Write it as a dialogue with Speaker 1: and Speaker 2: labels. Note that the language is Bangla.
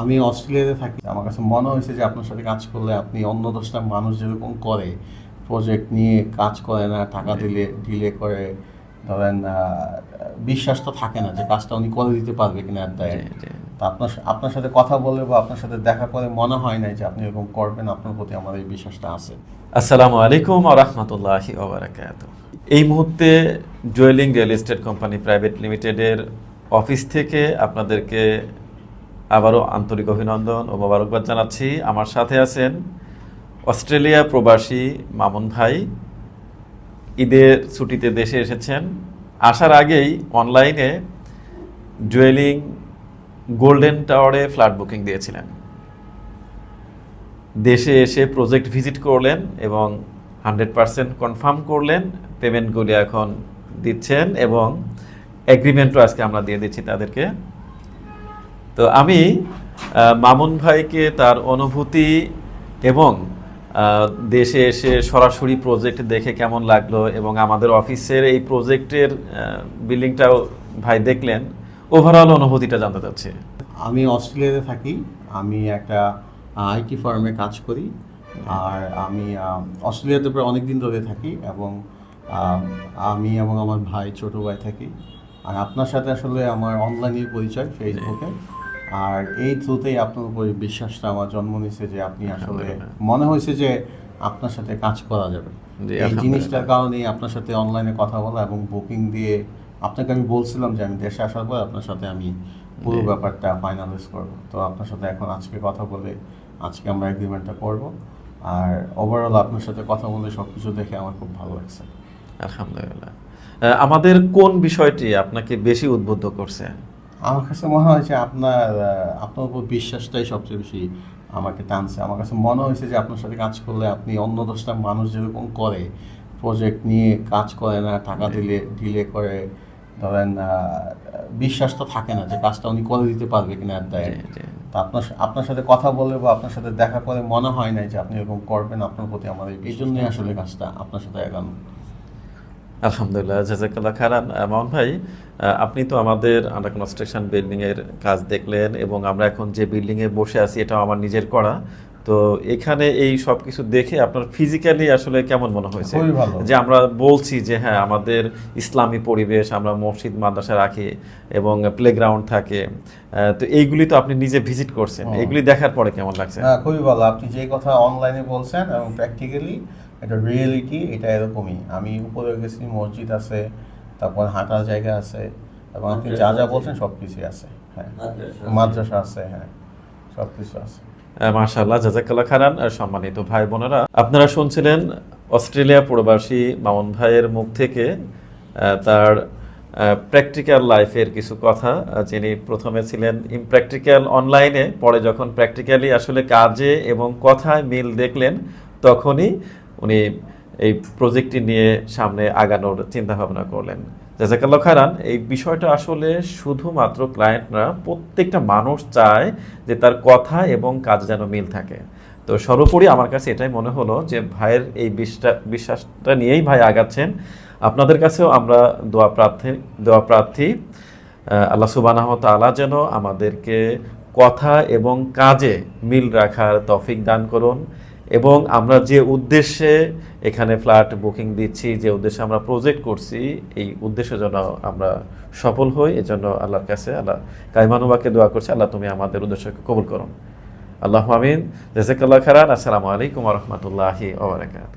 Speaker 1: আমি অস্ট্রেলিয়াতে থাকি। আমার কাছে মনে হয়েছে যে আপনার সাথে কাজ করলে আপনি অন্য দশটা মানুষ যেরকম করে প্রজেক্ট নিয়ে কাজ করে না টাকা দিলে ডিলে করে ধরেন বিশ্বাস তো থাকে না যে কাজটা উনি করে দিতে পারবে কিনা এট দ্য। তা আপনার আপনার সাথে কথা বলে বা আপনার সাথে দেখা করে মনে হয় নাই যে আপনি এরকম করবেন আপনার প্রতি আমার এই বিশ্বাসটা আছে।
Speaker 2: আসসালামু আলাইকুম রহমতুল্লাহি ওবরাকাত এই মুহূর্তে Jewelling real estate company private লিমিটেডের অফিস থেকে আপনাদেরকে আবারও আন্তরিক অভিনন্দন ও মোবারকবাদ জানাচ্ছি। আমার সাথে আছেন অস্ট্রেলিয়া প্রবাসী মামুন ভাই। ঈদের ছুটিতে দেশে এসেছেন। আসার আগেই অনলাইনে জুয়েলিং গোল্ডেন টাওয়ারে ফ্ল্যাট বুকিং দিয়েছিলেন। দেশে এসে প্রজেক্ট ভিজিট করলেন এবং হান্ড্রেড পার্সেন্ট কনফার্ম করলেন। পেমেন্টগুলি এখন দিচ্ছেন এবং এগ্রিমেন্টও আজকে আমরা দিয়ে দিচ্ছি তাদেরকে। তো আমি মামুন ভাইকে তার অনুভূতি এবং দেশে এসে সরাসরি প্রজেক্ট দেখে কেমন লাগল এবং আমাদের অফিসের এই প্রজেক্টের বিল্ডিংটাও ভাই দেখলেন ওভারঅল অনুভূতিটা জানতে চাচ্ছি।
Speaker 1: আমি অস্ট্রেলিয়াতে থাকি আমি একটা আইটি ফার্মে কাজ করি আর আমি অস্ট্রেলিয়াতে প্রায় অনেক দিন ধরে থাকি এবং আমি এবং আমার ভাই ছোট ভাই থাকি। আর আপনার সাথে আসলে আমার অনলাইনে পরিচয় ফেসবুকে আর এই থ্রুতেই আপনার উপরে বিশ্বাসটা আমার জন্ম নিয়েছে যে আপনি আসলে মনে হয়েছে যে আপনার সাথে কাজ করা যাবে। এই জিনিসটার কারণেই আপনার সাথে অনলাইনে কথা বলা এবং বুকিং দিয়ে আপনাকে আমি বলছিলাম যে আমি দেশে আসার পর আপনার সাথে আমি পুরো ব্যাপারটা ফাইনালাইজ করব। তো আপনার সাথে এখন আজকে কথা বলে আজকে আমরা এগ্রিমেন্টটা করব। আর ওভারঅল আপনার সাথে কথা বলে সব কিছু দেখে আমার খুব ভালো লাগছে।
Speaker 2: আলহামদুলিল্লাহ। আমাদের কোন বিষয়টি আপনাকে বেশি উদ্বুদ্ধ করছে?
Speaker 1: আমার কাছে মনে হয় যে আপনার আপনার উপর বিশ্বাসটাই সবচেয়ে বেশি আমাকে টানছে। আমার কাছে মনে হয়েছে যে আপনার সাথে কাজ করলে আপনি অন্য দশটা মানুষ যেরকম করে প্রজেক্ট নিয়ে কাজ করে না টাকা দিলে ডিলে করে ধরেন বিশ্বাসটা থাকে না যে কাজটা উনি করে দিতে পারবে কিনা দ্য।
Speaker 2: জি।
Speaker 1: তা আপনার আপনার সাথে কথা বলে বা আপনার সাথে দেখা করে মনে হয় না যে আপনি এরকম করবেন আপনার প্রতি আমার এই- এই জন্যই আসলে কাজটা আপনার সাথে এগানো।
Speaker 2: আলহামদুলিল্লাহ, জাজাকাল্লাহ খারান মামুন ভাই আপনি তো আমাদের আন্ডার কনস্ট্রাকশন বিল্ডিংয়ের কাজ দেখলেন এবং আমরা এখন যে বিল্ডিং এ বসে আছি এটাও আমার নিজের করা। তো এখানে এই সব কিছু দেখে আপনার ফিজিক্যালি আসলে কেমন মনে হয়েছে? যে আমরা বলছি যে হ্যাঁ আমাদের ইসলামী পরিবেশ আমরা মসজিদ মাদ্রাসা রাখি এবং প্লেগ্রাউন্ড থাকে। তো এইগুলি তো আপনি নিজে ভিজিট করছেন। এগুলি দেখার পরে কেমন লাগছে?
Speaker 1: হ্যাঁ খুবই ভালো। আপনি যে কথা অনলাইনে বলছেন এবং প্র্যাকটিক্যালি এটা রিয়েলিটি এটা এরকমই। আমি উপরে গেছি মসজিদ আছে তারপর হাঁটার জায়গা আছে এবং আপনি যা যা বলছেন সব কিছুই আছে। হ্যাঁ মাদ্রাসা আছে। হ্যাঁ সব কিছু আছে।
Speaker 2: মাশাল্লাহ জাজাকাল্লাহ খারান সম্মানিত ভাই বোনেরা, আপনারা শুনছিলেন অস্ট্রেলিয়া প্রবাসী মামুন ভাইয়ের মুখ থেকে তার প্র্যাকটিক্যাল লাইফের কিছু কথা। যিনি প্রথমে ছিলেন ইমপ্র্যাকটিক্যাল অনলাইনে পরে যখন প্র্যাকটিক্যালি আসলে কাজে এবং কথায় মিল দেখলেন, তখনই উনি এই প্রজেক্টটি নিয়ে সামনে আগানোর চিন্তা ভাবনা করলেন। জাজাকাল্লাহ খারান এই বিষয়টা আসলে শুধুমাত্র ক্লায়েন্টরা প্রত্যেকটা মানুষ চায় যে তার কথা এবং কাজ যেন মিল থাকে। তো সর্বোপরি আমার কাছে এটাই মনে হলো যে ভাইয়ের এই বিশ্বাস, বিশ্বাসটা নিয়েই ভাই আগাচ্ছেন। আপনাদের কাছেও আমরা দোয়া প্রার্থী দোয়া প্রার্থী আল্লাহ সুবানাহ তাআলা যেন আমাদেরকে কথা এবং কাজে মিল রাখার তফিক দান করুন। এবং আমরা যে উদ্দেশ্যে এখানে ফ্ল্যাট বুকিং দিচ্ছি, যে উদ্দেশ্যে আমরা প্রজেক্ট করছি, এই উদ্দেশ্যে যেন আমরা সফল হই। এজন্য আল্লাহর কাছে আল্লাহ কাইমানুবাকে দোয়া করছি। আল্লাহ তুমি আমাদের উদ্দেশ্যকে কবুল করুন আল্লাহ আমিন। জাজাকাল্লাহ খারান আসসালামু আলাইকুম রহমতুল্লাহি ওবরাকাত